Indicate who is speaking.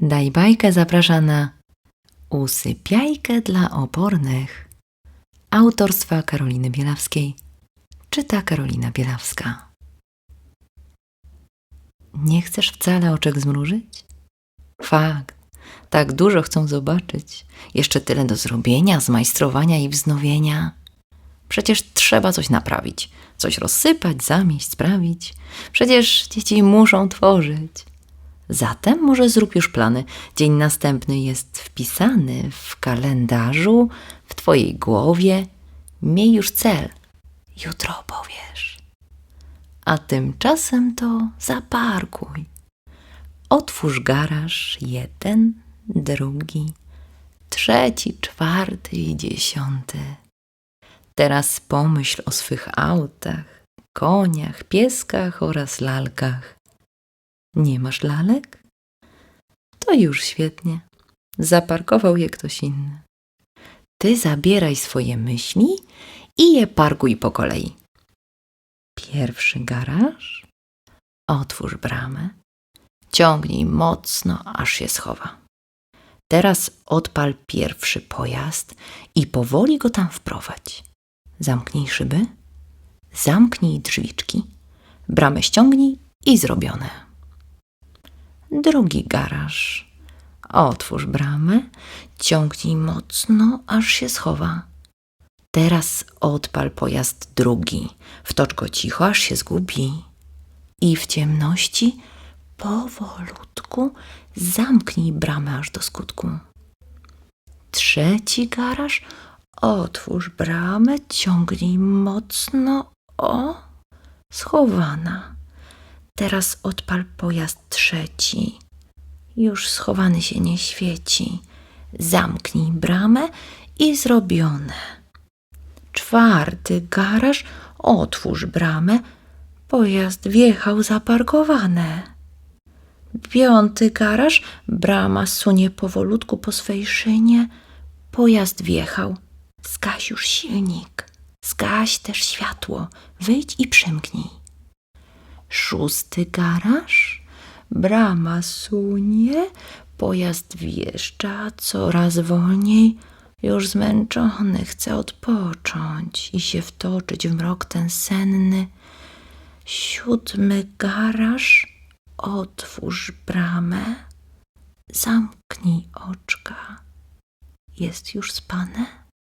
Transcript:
Speaker 1: Daj bajkę zaprasza na Usypiajkę dla opornych autorstwa Karoliny Bielawskiej. Czyta Karolina Bielawska. Nie chcesz wcale oczek zmrużyć? Fakt, tak dużo chcą zobaczyć. Jeszcze tyle do zrobienia, zmajstrowania i wznowienia. Przecież trzeba coś naprawić, coś rozsypać, zamieść, sprawić. Przecież dzieci muszą tworzyć. Zatem może zrób już plany. Dzień następny jest wpisany w kalendarzu, w twojej głowie. Miej już cel. Jutro opowiesz. A tymczasem to zaparkuj. Otwórz garaż jeden, drugi, trzeci, czwarty i dziesiąty. Teraz pomyśl o swych autach, koniach, pieskach oraz lalkach. Nie masz lalek? To już świetnie. Zaparkował je ktoś inny. Ty zabieraj swoje myśli i je parkuj po kolei. Pierwszy garaż. Otwórz bramę. Ciągnij mocno, aż się schowa. Teraz odpal pierwszy pojazd i powoli go tam wprowadź. Zamknij szyby, zamknij drzwiczki, bramę ściągnij i zrobione. Drugi garaż. Otwórz bramę, ciągnij mocno, aż się schowa. Teraz odpal pojazd drugi, wtocz go cicho, aż się zgubi. I w ciemności powolutku zamknij bramę aż do skutku. Trzeci garaż, otwórz bramę, ciągnij mocno, o, schowana. Teraz odpal pojazd trzeci. Już schowany się nie świeci. Zamknij bramę i zrobione. Czwarty garaż, otwórz bramę. Pojazd wjechał zaparkowane. Piąty garaż, brama sunie powolutku po swej szynie. Pojazd wjechał. Zgaś już silnik. Zgaś też światło. Wyjdź i przymknij. Szósty garaż, brama sunie, pojazd wjeżdża coraz wolniej. Już zmęczony chce odpocząć i się wtoczyć w mrok ten senny. Siódmy garaż, otwórz bramę, zamknij oczka. Jest już spane?